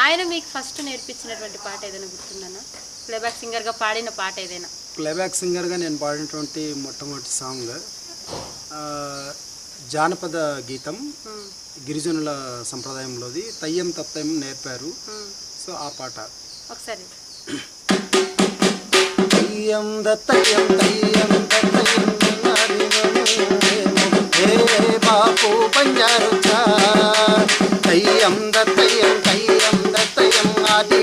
ఆయన మీకు ఫస్ట్ నేర్పించినటువంటి పాట ఏదైనా గుర్తుందన్నా? ప్లేబ్యాక్ సింగర్గా పాడిన పాట ఏదైనా? ప్లేబ్యాక్ సింగర్గా నేను పాడినటువంటి మొట్టమొదటి సాంగ్ జానపద గీతం గిరిజనుల సంప్రదాయంలోది. తయ్యం తత్తయం నేర్పారు. సో ఆ పాట. ఒకసారి. తయ్యం దత్తయ్యం తయ్యం దత్తయ్యం నాదినము హే బాపు బంజారు చా తయ్యం దత్తయ్యం తయ్యం దత్తయ్యం ఆది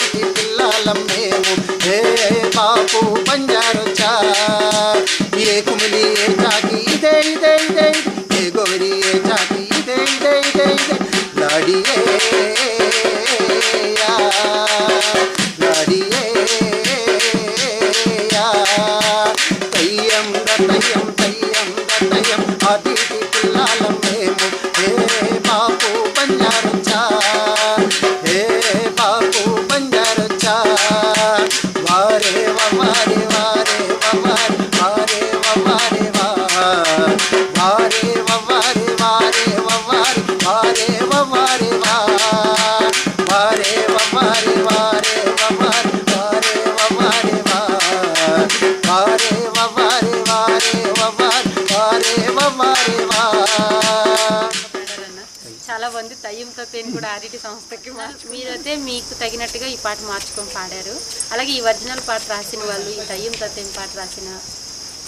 తేని కూడా ఆర్డిటి సంస్థకి మార్చు మీరైతే మీకు తగినట్టుగా ఈ పాట మార్చుకొని పాడారు. అలాగే ఈ ఒరిజినల్ పాట రాసిన వాళ్ళు ఈ తయ్యం తత్తేం పాట రాసిన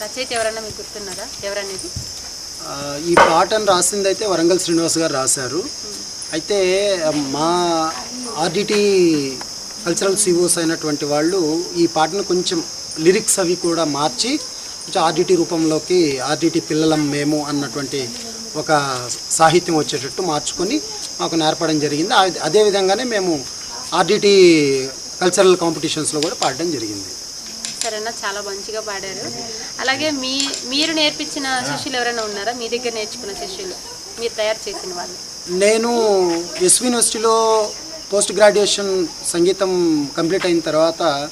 రచయిత ఎవరన్నా మీకు గుర్తున్నారా? ఎవరనేది? ఆ, ఈ పాటను రాసింది అయితే వరంగల్ శ్రీనివాస్ గారు రాశారు. అయితే మా ఆర్డిటి కల్చరల్ సిఓస్ అయినటువంటి వాళ్ళు ఈ పాటను కొంచెం లిరిక్స్ అవి కూడా మార్చి కొంచెం ఆర్డిటి రూపంలోకి ఆర్డిటి పిల్లలం మేము అన్నటువంటి ఒక సాహిత్యం వచ్చేటట్టు మార్చుకొని మాకు నేర్పడం జరిగింది. ఆ- అదే విధంగానే మేము ఆర్డిటి కల్చరల్ కాంపిటీషన్స్లో కూడా పాడడం జరిగింది. సరేనా చాలా మంచిగా పాడారు. అలాగే మీ మీరు నేర్పించిన శిష్యులు ఎవరైనా ఉన్నారా? మీ దగ్గర నేర్చుకున్న శిష్యులు మీరు తయారు చేసిన వాళ్ళు. నేను ఎస్వి యూనివర్సిటీలో పోస్ట్ గ్రాడ్యుయేషన్ సంగీతం కంప్లీట్ అయిన తర్వాత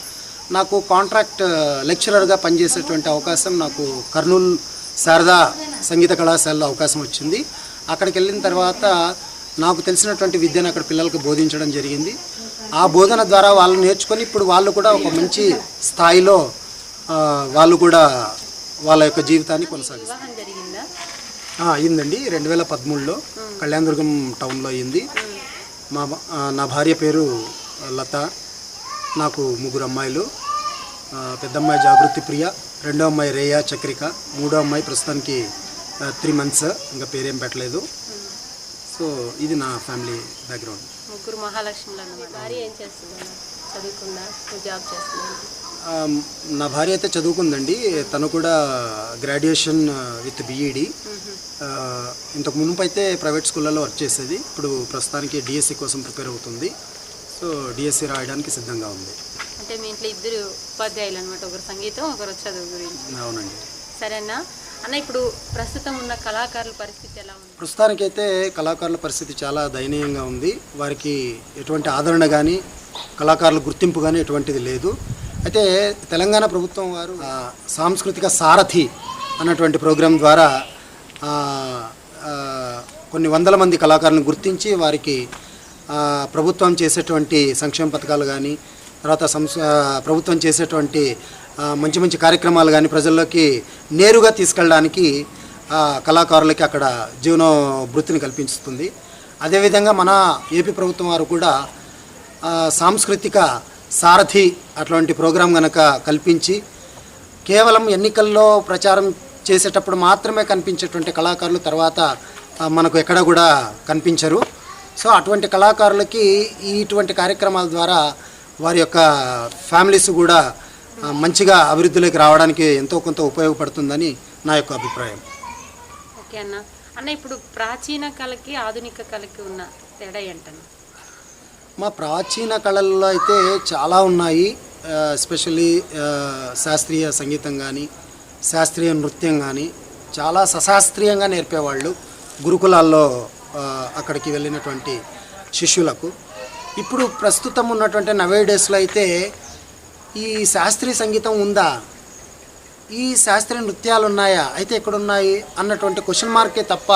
నాకు కాంట్రాక్ట్ లెక్చరర్గా పనిచేసేటువంటి అవకాశం నాకు కర్నూలు శారదా సంగీత కళాశాలలో అవకాశం వచ్చింది. అక్కడికి వెళ్ళిన తర్వాత నాకు తెలిసినటువంటి విద్యను అక్కడ పిల్లలకు బోధించడం జరిగింది. ఆ బోధన ద్వారా వాళ్ళు నేర్చుకొని ఇప్పుడు వాళ్ళు కూడా ఒక మంచి స్థాయిలో వాళ్ళు కూడా వాళ్ళ యొక్క జీవితాన్ని కొనసాగిస్తారు అయిందండి. రెండు వేల పదమూడులో కళ్యాణదుర్గం టౌన్లో అయింది. మా నా భార్య పేరు లత నాకు ముగ్గురు అమ్మాయిలు. ఆ, పెద్ద అమ్మాయి జాగృతి ప్రియ రెండో అమ్మాయి రేయా చక్రిక మూడో అమ్మాయి ప్రస్తుతానికి త్రీ మంత్స్ ఇంకా పేరేం పెట్టలేదు. సో ఇది నా ఫ్యామిలీ బ్యాక్గ్రౌండ్. ముగ్గురు మహాలక్ష్ములు అన్నమాట. భార్య ఏం చేస్తుందా? చదువుకుందా? నువ్వు జాబ్ చేస్తుందా ఆ, నా భార్య అయితే చదువుకుందండి. తను కూడా గ్రాడ్యుయేషన్ విత్ బీఈడి. ఇంతకు మునుపు అయితే ప్రైవేట్ స్కూళ్ళలో వర్క్ చేసేది. ఇప్పుడు ప్రస్తుతానికి డిఎస్సి కోసం ప్రిపేర్ అవుతుంది. సో డిఎస్సి రాయడానికి సిద్ధంగా ఉంది. అంటే మీ ఇంట్లో ఇద్దరు ఉపాధ్యాయులు అనమాట ఒకరు సంగీతం ఒకరు చదువు గురించి. అవునండి. సరేనా? అన్న ఇప్పుడు ప్రస్తుతం ఉన్న కళాకారుల పరిస్థితి ఎలా ఉంది? ప్రస్తుతానికైతే కళాకారుల పరిస్థితి చాలా దయనీయంగా ఉంది. వారికి ఎటువంటి ఆదరణ కానీ కళాకారుల గుర్తింపు కానీ ఎటువంటిది లేదు. అయితే తెలంగాణ ప్రభుత్వం వారు సాంస్కృతిక సారథి అన్నటువంటి ప్రోగ్రాం ద్వారా కొన్ని వందల మంది కళాకారులను గుర్తించి వారికి ప్రభుత్వం చేసేటువంటి సంక్షేమ పథకాలు కానీ తర్వాత సంస్ ప్రభుత్వం చేసేటువంటి మంచి మంచి కార్యక్రమాలు కానీ ప్రజల్లోకి నేరుగా తీసుకెళ్ళడానికి కళాకారులకి అక్కడ జీవనోభృతిని వృత్తిని కల్పిస్తుంది అదేవిధంగా మన ఏపీ ప్రభుత్వం వారు కూడా సాంస్కృతిక సారథి అట్లాంటి ప్రోగ్రాం కనుక కల్పించి కేవలం ఎన్నికల్లో ప్రచారం చేసేటప్పుడు మాత్రమే కనిపించేటువంటి కళాకారులు తర్వాత మనకు ఎక్కడ కూడా కనిపించరు. సో అటువంటి కళాకారులకి ఈ ఇటువంటి కార్యక్రమాల ద్వారా వారి యొక్క ఫ్యామిలీస్ కూడా మంచిగా అభివృద్ధిలోకి రావడానికి ఎంతో కొంత ఉపయోగపడుతుందని నా యొక్క అభిప్రాయం. ఓకే అన్న. అన్న ఇప్పుడు ప్రాచీన కళకి ఆధునిక కళకి ఉన్న తేడా ఏంటన్న? మా ప్రాచీన కళల్లో అయితే చాలా ఉన్నాయి. ఎస్పెషల్లీ శాస్త్రీయ సంగీతం కానీ శాస్త్రీయ నృత్యం కానీ చాలా సశాస్త్రీయంగా నేర్పేవాళ్ళు గురుకులాల్లో అక్కడికి వెళ్ళినటువంటి శిష్యులకు. ఇప్పుడు ప్రస్తుతం ఉన్నటువంటి నవే డేస్లో అయితే ఈ శాస్త్రీయ సంగీతం ఉందా? ఈ శాస్త్రీయ నృత్యాలు ఉన్నాయా అయితే ఎక్కడున్నాయి? అన్నటువంటి క్వశ్చన్ మార్కే తప్ప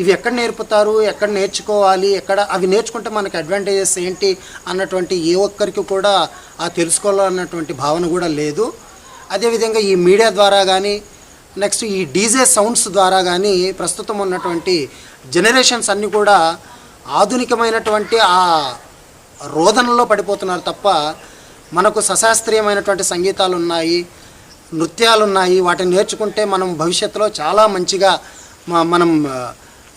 ఇవి ఎక్కడ నేర్పుతారు? ఎక్కడ నేర్చుకోవాలి? ఎక్కడ అవి నేర్చుకుంటే మనకి అడ్వాంటేజెస్ ఏంటి? అన్నటువంటి ఏ ఒక్కరికి కూడా ఆ తెలుసుకోవాలన్నటువంటి భావన కూడా లేదు. అదేవిధంగా ఈ మీడియా ద్వారా కానీ నెక్స్ట్ ఈ డీజే సౌండ్స్ ద్వారా కానీ ప్రస్తుతం ఉన్నటువంటి జనరేషన్స్ అన్నీ కూడా ఆధునికమైనటువంటి ఆ రోదనలో పడిపోతున్నారు తప్ప మనకు సశాస్త్రీయమైనటువంటి సంగీతాలు ఉన్నాయి నృత్యాలు ఉన్నాయి వాటిని నేర్చుకుంటే మనం భవిష్యత్తులో చాలా మంచిగా మనం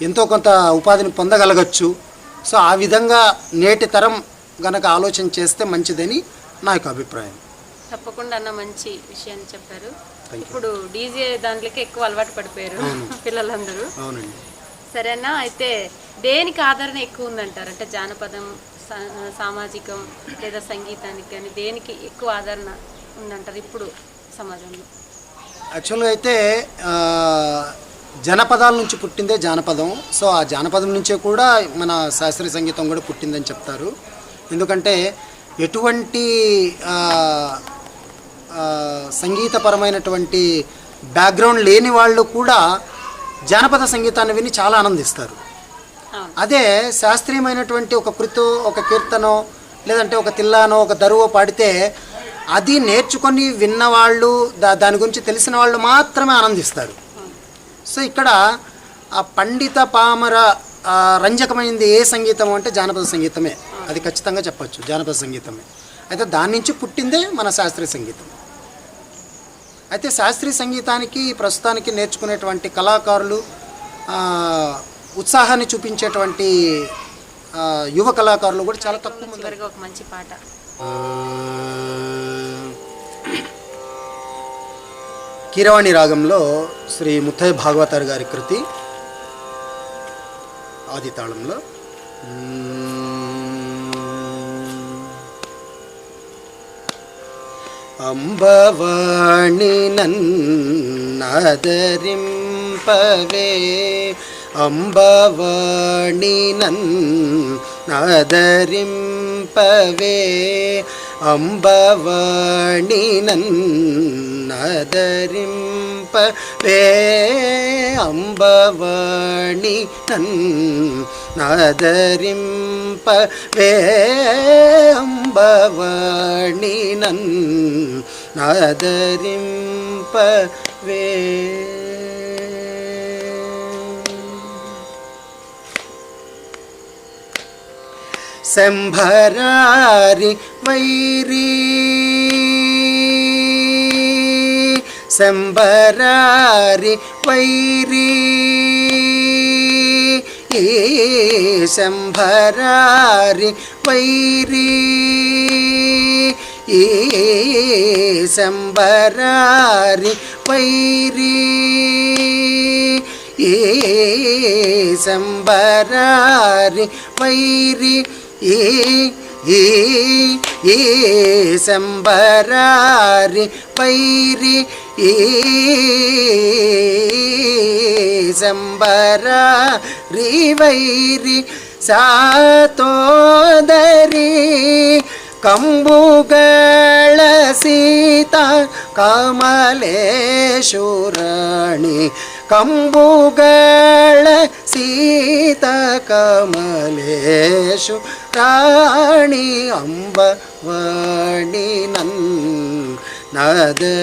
ఎంతో కొంత ఉపాధిని పొందగలగచ్చు. సో ఆ విధంగా నేటి తరం గనక ఆలోచన చేస్తే మంచిదని నా యొక్క అభిప్రాయం. తప్పకుండా అన్న మంచి విషయాన్ని చెప్పారు. ఇప్పుడు డీజే దాంట్లోకి ఎక్కువ అలవాటు పడిపోయారు పిల్లలందరూ. అవునండి. సరేనా? అయితే దేనికి ఆదరణ ఎక్కువ ఉందంటారు? అంటే జానపదం సామాజికం లేదా సంగీతానికి కానీ దేనికి ఎక్కువ ఆదరణ ఉందంటారు ఇప్పుడు సమాజంలో? యాక్చువల్గా అయితే జనపదాల నుంచి పుట్టిందే జానపదం. సో ఆ జానపదం నుంచే కూడా మన శాస్త్రీయ సంగీతం కూడా పుట్టిందని చెప్తారు. ఎందుకంటే ఎటువంటి సంగీతపరమైనటువంటి బ్యాక్గ్రౌండ్ లేని వాళ్ళు కూడా జానపద సంగీతాన్ని విని చాలా ఆనందిస్తారు. అదే శాస్త్రీయమైనటువంటి ఒక కృతు ఒక కీర్తనో లేదంటే ఒక తిల్లానో ఒక దరువో పాడితే అది నేర్చుకొని విన్నవాళ్ళు దా దాని గురించి తెలిసిన వాళ్ళు మాత్రమే ఆనందిస్తారు. సో ఇక్కడ ఆ పండిత పామర రంజకమైనది ఏ సంగీతం అంటే జానపద సంగీతమే. అది ఖచ్చితంగా చెప్పచ్చు జానపద సంగీతమే. అయితే దాని నుంచి పుట్టిందే మన శాస్త్రీయ సంగీతం. అయితే శాస్త్రీయ సంగీతానికి ప్రస్తుతానికి నేర్చుకునేటువంటి కళాకారులు ఉత్సాహాన్ని చూపించేటువంటి యువ కళాకారులు కూడా చాలా తక్కువ మంది. ఒక మంచి పాట. కీరవాణి రాగంలో శ్రీ ముత్తయ్య భాగవతార్ గారి కృతి ఆది తాళంలో. అంబవాణి నన్నదరింపవే అంబవాణి నన్నదరింపవే అంబవాణి నన్నదరింపవే అంబవాణి నన్నదరింపవే అంబవాణి నన్నదరింపవే శంభరారి వైరీ శంభరారి వైరీ ఈ శంభరారి వైరీ ఈ శంభరారి వైరీ ఈ శంభరారి వైరి ఈ ఈ ఈ శంభరారి వైరి ఈ శంభరారి వైరి సాతోదరి ಕಂಬುಗಳ ಸೀತ ಕಮಲೇಶ್ವರಾಣಿ ಕಂಬುಗಳ ಸೀತ ಕಮಲೇಶು ರಾಣಿ ಅಂಬವಾಣಿ ನನ್ ನದರಿಂಪವೇ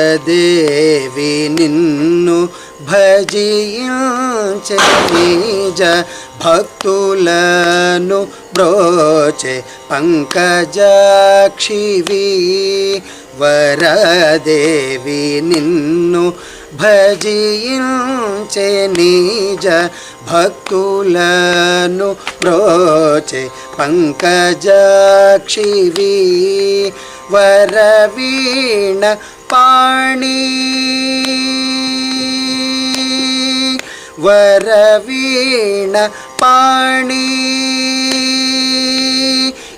వరదేవి నిన్ను భజించే నిజ భక్తులను బ్రోచే పంకజాక్షివి వరదేవి నిన్ను భజించే నిజ భక్తులను ప్రోచే పంకజక్షివి వరవీణ పాణి. వరవీణ పాణి.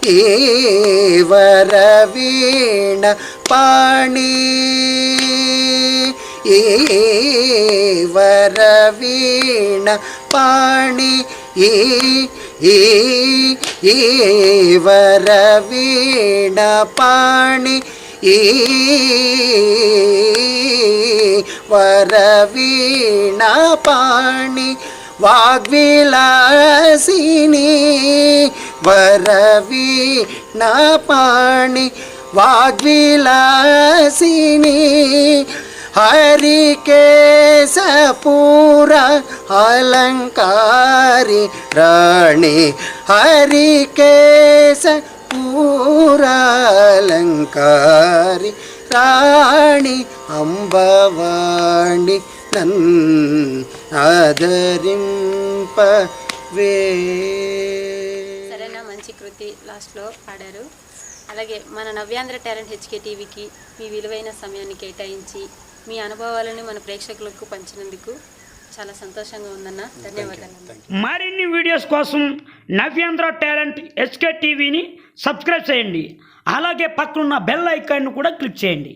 ఏ వరవీణ పాణి ఏ వరవీణ పాణి ఏ ఈ ఈవర వీణ పాణి ఈ వర వీణ పాణి వాగ్విలాసిని హరికేశపూర అలంకారి రాణి హరికేశ పూరాలంకారి రాణి అంబవాణి నన్ ఆదరింపవే. సరేనా మంచి కృతి. లాస్ట్లో పాడారు. అలాగే మన నవ్యాంధ్ర టాలెంట్ హెచ్కే టీవీకి మీ విలువైన సమయాన్ని కేటాయించి మీ అనుభవాలను మన ప్రేక్షకులకు పంచినందుకు చాలా సంతోషంగా ఉందన్న. ధన్యవాదాలు మరిన్ని వీడియోస్ కోసం నవ్యాంధ్ర టాలెంట్ ఎస్కే టీవీని సబ్స్క్రైబ్ చేయండి. అలాగే పక్కనున్న బెల్ ఐకాన్ను కూడా క్లిక్ చేయండి.